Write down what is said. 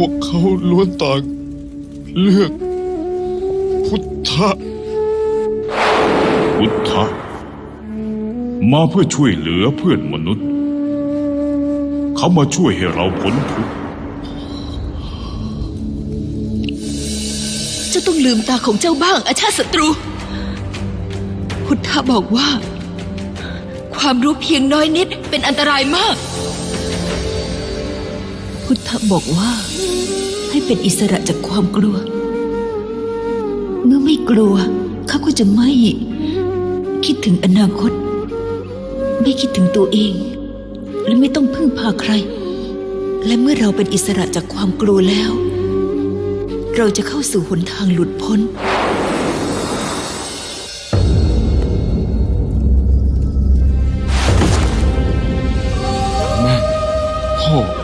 วกเขาล้วนต่างเลือก พุทธะ พุทธะ มาเพื่อช่วยเหลือเพื่อนมนุษย์ เขามาช่วยให้เราพ้นทุกข์เจ้าต้องลืมตาของเจ้าบ้างอาชาติศัตรู พุทธะบอกว่า ความรู้เพียงน้อยนิดเป็นอันตรายมาก พุทธบอกว่า ให้เป็นอิสระจากความกลัว เมื่อไม่กลัวเขาก็จะไม่ คิดถึงอนาคต ไม่คิดถึงตัวเอง และไม่ต้องพึ่งพาใคร และเมื่อเราเป็นอิสระจากความกลัวแล้ว เราจะเข้าสู่หนทางหลุดพ้นแม่พ่อ